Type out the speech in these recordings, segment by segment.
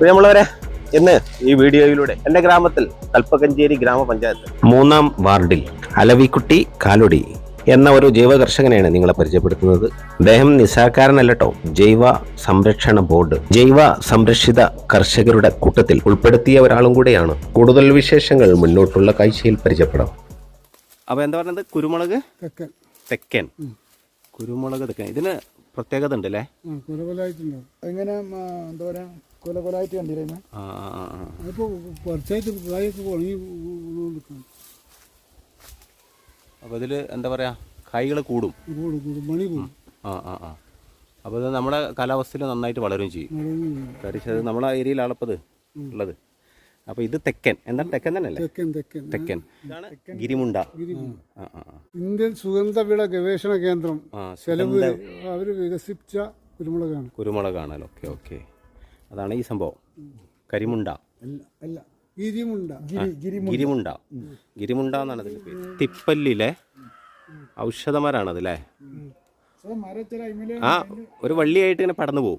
പ്രിയമുള്ളവരെ ഇന്ന് ഈ വീഡിയോയിലൂടെ എന്റെ ഗ്രാമത്തിൽ കൽപ്പകഞ്ചേരി ഗ്രാമപഞ്ചായത്ത് മൂന്നാം വാർഡിൽ അലവിക്കുട്ടി കാലൊടി എന്ന ഒരു ജൈവ കർഷകനെയാണ് നിങ്ങളെ പരിചയപ്പെടുത്തുന്നത്. അദ്ദേഹം നിസ്സാരക്കാരനല്ലട്ടോ ജൈവ സംരക്ഷണ ബോർഡ് ജൈവ സംരക്ഷിത കർഷകരുടെ കൂട്ടത്തിൽ ഉൾപ്പെടുത്തിയ ഒരാളും കൂടെയാണ് കൂടുതൽ വിശേഷങ്ങൾ മുന്നോട്ടുള്ള കാഴ്ചയിൽ പരിചയപ്പെടാം. അപ്പൊ എന്താ പറയുന്നത് കുരുമുളക്? തെക്കൻ. തെക്കൻ. കുരുമുളക് തെക്കൻ. ഇതിന് പ്രത്യേകത ഉണ്ട് അല്ലേ എങ്ങനെ എന്താ കുലകൊലായിട്ട് കണ്ടില്ലേ ആ ആ, ആ, ആ. അതിപ്പോ കുറച്ചായിട്ട് കായൊക്കെ ഉണങ്ങി നിൽക്കണം അപ്പോൾ ഇതിൽ എന്താ പറയാ? കായ്കൾ കൂടും. കൂടും കൂടും. മണി കൂടും. ആ ആ ആ. അപ്പോൾ ഇത് നമ്മുടെ കാലാവസ്ഥയിൽ നന്നായിട്ട് വളരുകയും ചെയ്യും. കാര്യം അത് നമ്മളെ ഏരിയയിലാണ് ഇപ്പോൾ ഉള്ളത്. അപ്പോൾ ഇത് തെക്കൻ. എന്താണ് തെക്കൻ തന്നെയല്ലേ തെക്കൻ തെക്കൻ. തെക്കൻ. ഇതാണ് ഗിരിമുണ്ട. ആ ആ ആ. ഇന്ത്യൻ സുഗന്ധവിള ഗവേഷണ കേന്ദ്രം അവർ ചെലവ് അവർ വികസിപ്പിച്ച കുരുമുളകാണ്. കുരുമുളകാണല്ലോ. Okay okay. അതാണ് ഈ സംഭവം. കരിമുണ്ട. ഗിരിമുണ്ട. ഗിരി ഗിരിമുണ്ട. എന്നാണ് അതിന്റെ പേര്. തിപ്പല്ലിലെ ഔഷധമരാണത് അല്ലേ മരത്തില അതിമേലെ ആ ഒരു വള്ളിയായിട്ട് ഇങ്ങനെ പടന്നു പോകും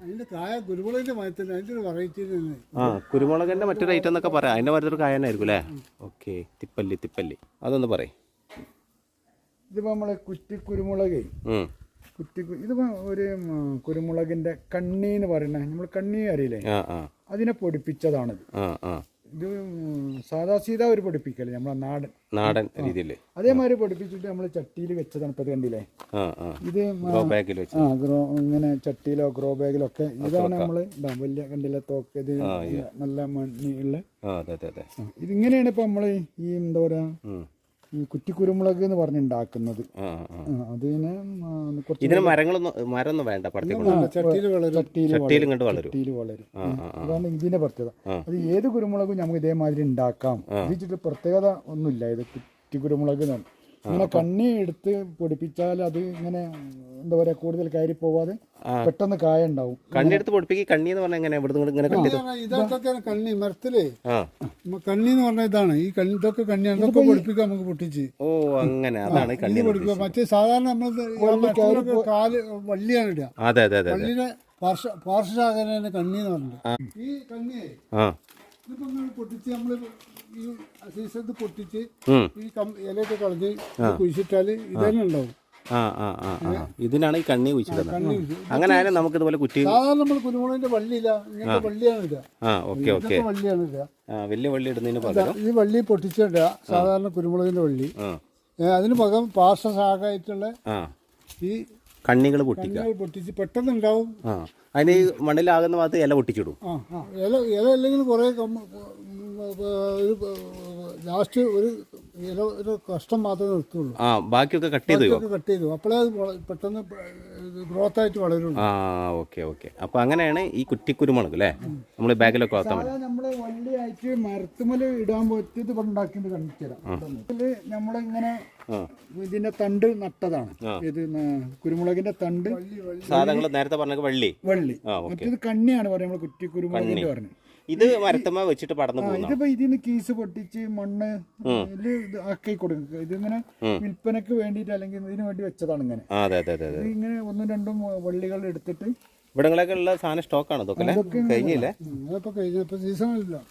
ആ കുരുമുളകിന്റെ മറ്റൊരു ഐറ്റം എന്നൊക്കെ പറയാം. അതിന്റെ മറ്റൊരു കായ തന്നെയായിരിക്കും അല്ലേ ഓക്കെ തിപ്പല്ലി തിപ്പല്ലി. അതൊന്ന് പറയും. ഇതിപ്പോ നമ്മളെ കുറ്റി കുരുമുളകേ. കുറ്റി ഇത് ഒരു കുരുമുളകിന്റെ കണ്ണി എന്ന് പറയുന്ന നമ്മൾ കണ്ണി അറിയില്ലേ? അതിനെ പൊടിപ്പിച്ചതാണിത്. ആ ഇത് സാദാ സീതാ ഒരു പൊടിപ്പിക്കൽ നമ്മളെ നാടൻ. നാടൻ രീതിയിൽ അതേമാതിരി പൊടിപ്പിച്ചിട്ട് നമ്മൾ ചട്ടിയിൽ വെച്ചതാണ് ഇപ്പൊ കണ്ടില്ലേ? ഇത് ആ ഗ്രോ ഇങ്ങനെ ചട്ടിയിലോ ഗ്രോ ബാഗിലോ ഒക്കെ ഇതാണ് നമ്മൾ വലിയ കണ്ടില്ല തോക്ക് ഇത് നല്ല മണ്ണിയുള്ള ഇതിങ്ങനെയാണ് ഇപ്പൊ നമ്മൾ ഈ എന്താ പറയാ ഈ കുറ്റിക്കുരുമുളക് എന്ന് പറഞ്ഞുണ്ടാക്കുന്നത് അതിന് കുറച്ച് ഇതിന് മരങ്ങളൊന്നും മരമൊന്നും വേണ്ട ചട്ടിയിൽ വളരും. അതാണ് ഇതിന്റെ പ്രത്യേകത. അത് ഏത് കുരുമുളകും നമുക്ക് ഇതേമാതിരി ഉണ്ടാക്കാം. ഇതിച്ചിട്ട് പ്രത്യേകത ഒന്നുമില്ല. ഇത് കുറ്റി കുരുമുളക് എന്നാണ് ഇങ്ങനെ കണ്ണി എടുത്ത് പൊടിപ്പിച്ചാൽ അത് ഇങ്ങനെ എന്താ പറയാ കൂടുതൽ കയറി പോവാതെ പെട്ടെന്ന് കായ ഉണ്ടാവും കണ്ണിയെടുത്ത് പൊടിപ്പിക്കി കണ്ണി എന്ന് പറഞ്ഞാൽ എങ്ങനെ ഇവിടുന്ന് ഇങ്ങോട്ട് ഇങ്ങനെ കെട്ടി ഇതൊക്കെ കണ്ണി മരത്തിലേ. കണ്ണി എന്ന് പറഞ്ഞ ഇതാണ്. ഈ കണ്ണി ഇതൊക്കെ കണ്ണിയാണ് ഇതൊക്കെ പൊടിപ്പിക്കുക നമുക്ക് പൊട്ടിച്ച്. ഓ അങ്ങനെ. അതാണ് കണ്ണി പൊടിപ്പിക്കുക പൊടിക്കുക. മറ്റേ സാധാരണ നമ്മൾ കാൽ വള്ളിയാണ് ഇടുക. അതെ അതെ അതെ വള്ളിയുടെ പാർശ്വ പാർശ്വശാഖനെ കണ്ണി എന്ന് പറഞ്ഞിട്ട്. ഈ കണ്ണിയെ ഇതിപ്പോ പൊട്ടിച്ച് ഈ പൊട്ടിച്ച് ഈ കം- ഇലയൊക്കെ കളഞ്ഞ് ഇത് കുഴിച്ചിട്ടാൽ ഇതന്നെ ഉണ്ടാവും. ഇതിനാണ് ഈ കണ്ണി കുഴിച്ചിടുന്നത്. അങ്ങനെ ആയാലും നമുക്ക് ഇതുപോലെ കുറ്റി സാധാരണ നമ്മൾ കുരുമുളകിന്റെ വള്ളിയില്ല. ഇങ്ങനത്തെ വള്ളിയാണ് ഇല്ല ആ ഓക്കെ ഓക്കെ. ഇതൊക്കെ വള്ളിയാണ് ഇല്ല വലിയ വള്ളി ഇടുന്നതിന് പകരം ഈ വള്ളി പൊട്ടിച്ചിടുക സാധാരണ കുരുമുളകിന്റെ വള്ളി. അതിന് പകരം പാർശ്വശാഖയായിട്ടുള്ള ആ. ഈ കണ്ണികൾ പൊട്ടിക്കുക. കണ്ണികൾ പൊട്ടിച്ച് പെട്ടെന്ന് ഉണ്ടാവും ആ അതിന് ഈ മണ്ണിലാകുന്ന ഭാഗത്ത് ഇല പൊട്ടിച്ചിടും. ആ ആ. ഇല ഇല അല്ലെങ്കിൽ കുറേ ലാസ്റ്റ് ഒരു ഒരു കഷ്ടം മാത്രമേ നിർത്തുള്ളൂ ആ ബാക്കിയൊക്കെ കട്ട് ചെയ്തു? കട്ട് ചെയ്തു. അപ്പോഴേ അത് വള- പെട്ടെന്ന് ഗ്രോത്ത് ആയിട്ട് വളരുള്ളൂ. ആ ഓക്കെ ഓക്കെ. അപ്പോൾ അങ്ങനെയാണ് ഈ കുറ്റിക്കുരുമുളക് അല്ലേ നമ്മൾ ബാഗിലൊക്കെ വളർത്താൻ വേണ്ടി നമ്മൾ വള്ളിയായിട്ട് മരത്തുമൽ ഇടാൻ പറ്റിയത് ഇവിടെ ഉണ്ടാക്കിയത് കണ്ടിത്തരാം ഇതിൽ നമ്മളിങ്ങനെ ആ. ഇതിന്റെ തണ്ട് നട്ടതാണ്. ഇത് ന- കുരുമുളകിന്റെ തണ്ട് സാധനങ്ങൾ നേരത്തെ പറഞ്ഞ വള്ളി. വള്ളി. ആ ഓക്കെ. മറ്റേത് കണ്ണിയാണ് പറയുന്നത് നമ്മൾ കുറ്റി കുരുമുളകിന്റെ പറഞ്ഞത്. ഇത് മരത്തമ്മ വെച്ചിട്ട് പടന്നു പോകുന്നു ഇതിപ്പോ കീസ് പൊട്ടിച്ച് മണ്ണ് ആക്കി കൊടുക്കുക ഇതിങ്ങനെ വിൽപ്പനക്ക് വേണ്ടിട്ട് അല്ലെങ്കിൽ ഇതിന് വേണ്ടി വെച്ചതാണ് ഇങ്ങനെ. അതെ അതെ അതെ ഇങ്ങനെ ഒന്നും രണ്ടും വള്ളികൾ എടുത്തിട്ട് ഇവിടങ്ങളൊക്കെ ഉള്ള സാധനം സ്റ്റോക്കാണ് ഇതൊക്കെ അല്ലേ? കഴിഞ്ഞില്ലേ?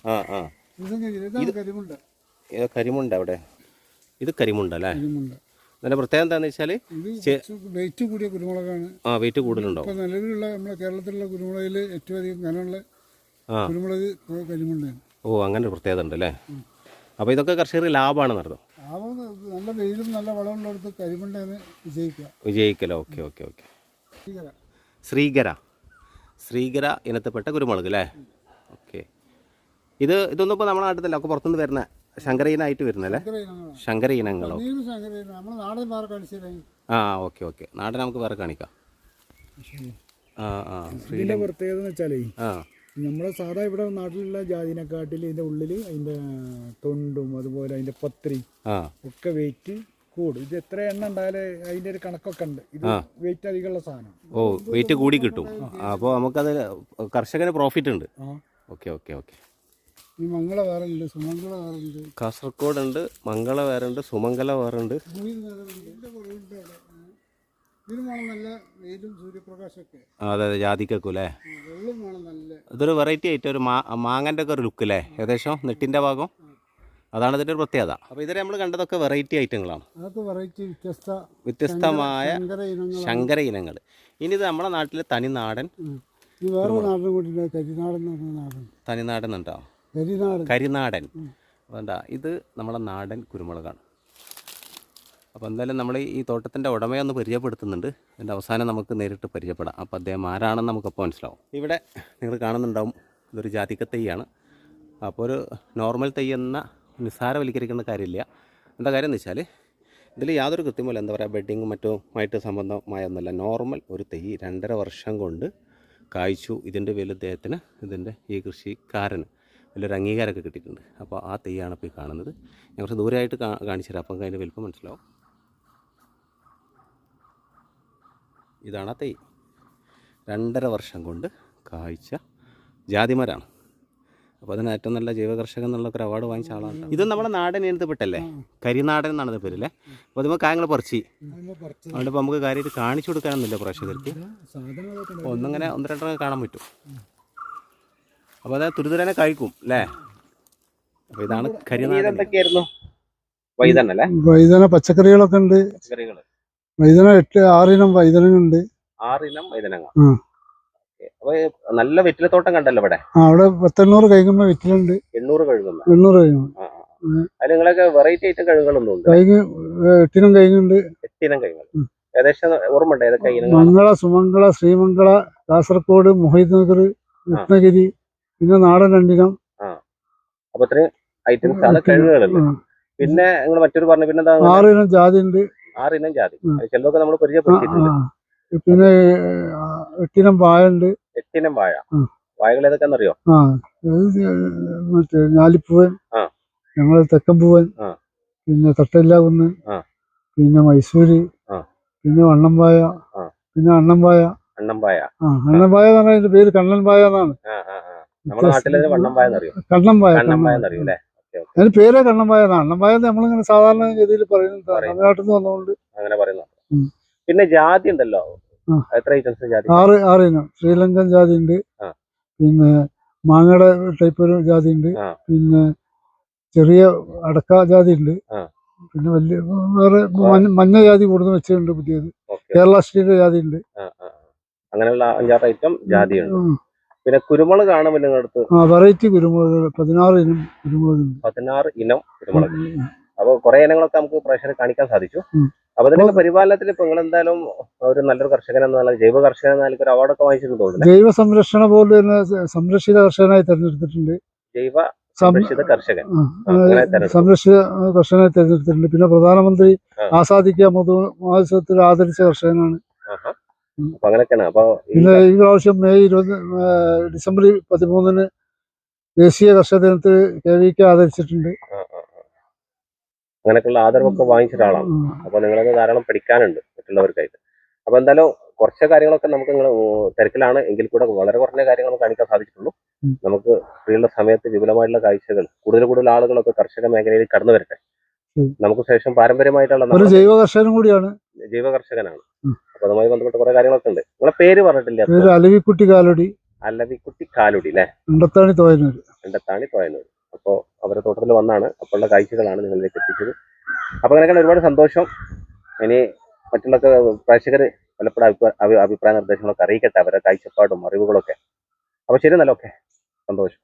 ആ ആ. കരിമുണ്ട. അവിടെ. ഇത് കരിമുണ്ട അല്ലേ? നല്ല അതിന്റെ പ്രത്യേകത എന്താന്ന് വെച്ചാൽ വെയിറ്റ് കൂടിയ കുരുമുളകാണ്. ആ വെയിറ്റ് കൂടുതലുണ്ടോ നിലവിലുള്ള നമ്മുടെ കേരളത്തിലുള്ള കുരുമുളകിൽ ഏറ്റവും അധികം കനമുള്ള കുരുമുളക് കരിമുണ്ടാണ് ഓ അങ്ങനെ ഒരു പ്രത്യേകത ഉണ്ട് അല്ലേ അപ്പോൾ ഇതൊക്കെ കർഷകർക്ക് ലാഭമാണ് നടത്തും നല്ല വെയിലും നല്ല വളമുള്ളിടത്ത് കരിമുണ്ടാണ് വിജയിക്കുക. വിജയിക്കലോ? Okay okay okay. Sreekara. Sreekara. ഇനത്തിൽപ്പെട്ട കുരുമുളക് അല്ലേ? ഓക്കെ. ഇത് ഇതൊന്നും ഇപ്പോൾ നമ്മുടെ നാട്ടിലല്ല ഒക്കെ പുറത്തുനിന്ന് വരുന്ന ശങ്കരയിനായിട്ട് വരുന്നല്ലേ? ശങ്കര ഇനങ്ങളോ ആ ഓക്കെ ഓക്കെ. നാടൻ നമുക്ക് വേറെ കാണിക്കാം. ആ ആ പ്രത്യേകത എന്ന് വെച്ചാലേ ആ. നമ്മുടെ സാധാ ഇവിടെ നാട്ടിലുള്ള ജാതിനെക്കാട്ടിൽ ഇതിന്റെ ഉള്ളിൽ അതിന്റെ തൊണ്ടും അതുപോലെ അതിന്റെ പത്രി ആ. ഒക്കെ വെയിറ്റ് കൂടും. ഇത് എത്ര എണ്ണ ഉണ്ടായാലേ അതിന്റെ ഒരു കണക്കൊക്കെ ഉണ്ട്. ഇത് വെയിറ്റ് അധികമുള്ള സാധനം. ഓ വെയിറ്റ് കൂടി കിട്ടും. അപ്പോൾ നമുക്കത് കർഷകന് പ്രോഫിറ്റ് ഉണ്ട്. Okay okay okay. ഈ മംഗള വേറുണ്ട് സുമംഗള വേറെ ഉണ്ട്. കാസർഗോഡ് ഉണ്ട്. മംഗള വേറുണ്ട് സുമംഗല വേറുണ്ട് ഇതിന് വേണം നല്ല വെയിലും സൂര്യപ്രകാശമൊക്കെ. അതെ അതെ ജാതിക്കും അല്ലേ വെള്ളം വേണം നല്ല. ഇതൊരു വെറൈറ്റി ആയിട്ട് ഒരു മാ മാങ്ങന്റെ ഒക്കെ ഒരു ലുക്ക് അല്ലേ ഏകദേശം നെട്ടിന്റെ ഭാഗം? അതാണ് ഇതിന്റെ ഒരു പ്രത്യേകത. അപ്പോൾ ഇതിൽ നമ്മൾ കണ്ടതൊക്കെ വെറൈറ്റി ഐറ്റങ്ങളാണ് അതൊക്കെ വെറൈറ്റി വ്യത്യസ്ത വ്യത്യസ്തമായ ശങ്കര ഇനങ്ങൾ. ഇനി ഇത് നമ്മുടെ നാട്ടിലെ തനിനാടൻ. ഇത് വേറെ നാടിനും കൂടി കരിനാടൻ തനിനാടൻ ഉണ്ടാവും കരിനാടൻ. കരിനാടൻ. വേണ്ട ഇത് നമ്മുടെ നാടൻ കുരുമുളകാണ്. അപ്പോൾ എന്തായാലും നമ്മൾ ഈ തോട്ടത്തിന്റെ ഉടമയെ ഒന്ന് പരിചയപ്പെടുത്തുന്നുണ്ട്. അതിന്റെ അവസാനം നമുക്ക് നേരിട്ട് പരിചയപ്പെടാം. അപ്പോൾ അദ്ദേഹം ആരാണെന്ന് നമുക്കപ്പോൾ മനസ്സിലാവും. ഇവിടെ നിങ്ങൾ കാണുന്നുണ്ടാവും ഇതൊരു ജാതിക്ക തൈയാണ് അപ്പോൾ ഒരു നോർമൽ തൈ എന്ന നിസ്സാരവൽക്കരിക്കുന്ന കാര്യമില്ല. എന്താ കാര്യം എന്ന് വെച്ചാൽ ഇതിൽ യാതൊരു കൃത്യമല്ല എന്താ പറയുക ബെഡിങ്ങും മറ്റുമായിട്ട് സംബന്ധമായ ഒന്നല്ല നോർമൽ ഒരു തൈ രണ്ടര വർഷം കൊണ്ട് കായ്ച്ചു ഇതിന്റെ പേരിൽ അദ്ദേഹത്തിന് ഇതിന്റെ ഈ കൃഷിക്കാരന് വലിയൊരു അംഗീകാരമൊക്കെ കിട്ടിയിട്ടുണ്ട്. അപ്പോൾ ആ തെയ്യാണ് ഇപ്പോൾ ഈ കാണുന്നത്. ഞാൻ കുറച്ച് ദൂരമായിട്ട് കാണിച്ചു തരാം. അപ്പം അതിന്റെ വലിപ്പം മനസ്സിലാവും. ഇതാണ് ആ തെയ് രണ്ടര വർഷം കൊണ്ട് കായ്ച്ച ജാതിമരാണ്. അപ്പോൾ അതിന് ഏറ്റവും നല്ല ജൈവകർഷകൻ എന്നുള്ള ഒരു അവാർഡ് വാങ്ങിച്ച ആളാണ് ഇത് നമ്മുടെ നാടൻ ഇനത്തിൽപ്പെട്ടല്ലേ കരിനാടൻ എന്നാണ് ഇത് പേരല്ലേ അപ്പോൾ അതുമ്പോൾ കായങ്ങൾ പറിച്ച്. അതുകൊണ്ട് ഇപ്പോൾ നമുക്ക് കാര്യമായിട്ട് കാണിച്ചു കൊടുക്കാനൊന്നുമില്ല പ്രേക്ഷകർക്ക്. ഒന്നങ്ങനെ അപ്പോൾ ഒന്നിങ്ങനെ ഒന്ന് രണ്ടെണ്ണം കാണാൻ പറ്റും. അപ്പോൾ അത് തുരിതുരനെ കഴിക്കും അല്ലേ? അപ്പോൾ ഇതാണ് കരിനാടൻ. എന്തൊക്കെയായിരുന്നു വൈതണ്ണല്ലേ വൈതന പച്ചക്കറികളൊക്കെ ഉണ്ട്. പച്ചക്കറികൾ വൈദന എട്ട് ആറിനം വൈദനുണ്ട് ആറിനം വൈതനങ്ങ. ആ. നല്ല വെറ്റിലത്തോട്ടം കണ്ടല്ലോ ഇവിടെ? ആ അവിടെ പത്തെണ്ണൂറ് കൈകുമ്പോ വിറ്റിലുണ്ട്. എണ്ണൂറ് കഴുകുന്ന. എണ്ണൂറ് കൈകുമ്പോ അതിൽ നിങ്ങളൊക്കെ വെറൈറ്റി ഐറ്റം കഴുകുകളൊന്നും ഉണ്ട്? കൈക് എട്ടിനും കൈകുണ്ട് എട്ടിനം കഴുകുകൾ ഏകദേശം ഓർമ്മ ഉണ്ട് ഏതൊക്കെ മംഗള സുമംഗള ശ്രീമംഗള കാസർഗോഡ് മൊഹീദ് നഗർ രത്നഗിരി പിന്നെ നാടൻ രണ്ടിനം. അപ്പൊ ഇത്രയും ഐറ്റംസ് ആണ് കഴുകുകളുണ്ട് പിന്നെ നിങ്ങൾ മറ്റൊരു പറഞ്ഞു പിന്നെ എന്താ ആറിനം ജാതി ഉണ്ട്. ആറിനം ജാതി. ചിലതൊക്കെ നമ്മൾ. പരിചയപ്പെടുത്തിയിട്ടുണ്ട്. പിന്നെ എട്ടിനം വാഴ ഉണ്ട് എട്ടിനം വാഴ. വാഴകൾ ഏതൊക്കെയാണെന്നറിയോ? ആ മറ്റേ ഞാലിപ്പൂവൻ. ഞങ്ങൾ തെക്കമ്പൂവൻ. പിന്നെ തട്ടയില്ലാകുന്ന് പിന്നെ മൈസൂര്. പിന്നെ വണ്ണംപായ. പിന്നെ അണ്ണംപായ അണ്ണമ്പായ ആ അണ്ണംപായ എന്ന് പറഞ്ഞാൽ പേര് കണ്ണൻപായ എന്നാണ്. നമ്മുടെ കണ്ണൻപായ കണ്ണമ്പായ എന്നറിയോ? അല്ലേ അതിന് പേര് കണ്ണമ്പായ കണ്ണമ്പായ നമ്മളിങ്ങനെ സാധാരണ ഗതിയിൽ പറയുന്നത് പറയും. തമിഴ്നാട്ടിൽ നിന്ന് വന്നുകൊണ്ട് അങ്ങനെ പറയുന്നു. പിന്നെ ജാതി ഉണ്ടല്ലോ? എത്ര ഐറ്റംസ് ജാതി? ആറ് ആറ് ഇനം. ശ്രീലങ്കൻ ജാതി ഉണ്ട്. പിന്നെ മാങ്ങയുടെ ടൈപ്പ് ഒരു ജാതി ഉണ്ട്. പിന്നെ ചെറിയ അടക്ക ജാതി ഉണ്ട്. പിന്നെ വലിയ വേറെ മഞ്ഞ- ജാതി കൂടുതൽ വെച്ചിട്ടുണ്ട് പുതിയത്. കേരള സ്റ്റേറ്റ് ജാതി ഉണ്ട്. അങ്ങനെയുള്ള അഞ്ചാറ് ഐറ്റം ജാതി ഉം. പിന്നെ കുരുമുളക് കാണുമ്പോൾ നിങ്ങളടുത്ത് ആ വെറൈറ്റി കുരുമുളക് പതിനാറ് ഇനം കുരുമുളക് പതിനാറ് ഇനം കുരുമുളക്. അപ്പൊ കുറെ ഇനങ്ങളൊക്കെ നമുക്ക് പ്രേക്ഷകരെ കാണിക്കാൻ സാധിച്ചു. അപ്പൊ ഇതിനൊക്കെ പരിപാലനത്തിൽ ഇപ്പൊ നിങ്ങൾ എന്തായാലും ഒരു നല്ലൊരു കർഷകൻ എന്ന ജൈവ കർഷകൻ എന്ന നിലയ്ക്ക് ഒരു അവാർഡൊക്കെ വാങ്ങിച്ചിട്ടുണ്ട് തോന്നുന്നു ജൈവ സംരക്ഷണ പോലെ തന്നെ സംരക്ഷിത കർഷകനായി തെരഞ്ഞെടുത്തിട്ടുണ്ട്. ജൈവ സംരക്ഷിത കർഷകൻ. സംരക്ഷിത കർഷകനായി തെരഞ്ഞെടുത്തിട്ടുണ്ട്. പിന്നെ പ്രധാനമന്ത്രി. ആസാദിക്ക മധു ആദരിച്ച കർഷകനാണ്. അപ്പൊ അങ്ങനെയൊക്കെയാണ്. അപ്പൊ ഈ പിന്നെ ഈ പ്രാവശ്യം മെയ് ഇരുപത് ഡിസംബർ പതിമൂന്നിന് ദേശീയ കർഷക ദിനത്തിൽ കെ വി കെ ആദരിച്ചിട്ടുണ്ട്. അങ്ങനെയൊക്കെയുള്ള ആദരവൊക്കെ വാങ്ങിച്ച ഒരാളാണ്. അപ്പൊ നിങ്ങളത് ധാരാളം പഠിക്കാനുണ്ട് മറ്റുള്ളവർക്കായിട്ട്. അപ്പൊ എന്തായാലും കുറച്ച് കാര്യങ്ങളൊക്കെ നമുക്ക് നിങ്ങൾ തിരക്കിലാണ് എങ്കിൽ കൂടെ വളരെ കുറഞ്ഞ കാര്യങ്ങൾ കാണിക്കാൻ സാധിച്ചിട്ടുള്ളൂ. നമുക്ക് ഫ്രീയുള്ള സമയത്ത് വിപുലമായിട്ടുള്ള കാഴ്ചകൾ കൂടുതൽ കൂടുതൽ ആളുകളൊക്കെ കർഷക മേഖലയിൽ കടന്നു വരട്ടെ. നമുക്ക് ശേഷം പാരമ്പര്യമായിട്ടുള്ള ഒരു ജൈവ കർഷകനും കൂടിയാണ്. ജൈവ കർഷകനാണ് അപ്പൊ അതുമായി ബന്ധപ്പെട്ട കുറെ കാര്യങ്ങളൊക്കെ ഉണ്ട്. നിങ്ങളെ പേര് പറഞ്ഞിട്ടില്ല അലവിക്കുട്ടി കാലടി. അലവിക്കുട്ടി കാലുടി അല്ലെത്താണി ഉണ്ടത്താണി തോയനൂർ താണി തോയനൂർ അപ്പോൾ അവരുടെ തോട്ടത്തിൽ വന്നാണ്. അപ്പോഴുള്ള കാഴ്ചകളാണ് നിങ്ങളിലേക്ക് എത്തിച്ചത്. അപ്പോൾ അങ്ങനെയൊക്കെ ഒരുപാട് സന്തോഷം. ഇനി മറ്റുള്ള പ്രേക്ഷകർ പലപ്പോഴും അഭിപ്രായ അഭി- അഭിപ്രായ നിർദ്ദേശങ്ങളൊക്കെ അറിയിക്കട്ടെ. അവരുടെ കാഴ്ചപ്പാടും അറിവുകളൊക്കെ. അപ്പോൾ ശരി നല്ല ഓക്കെ. സന്തോഷം.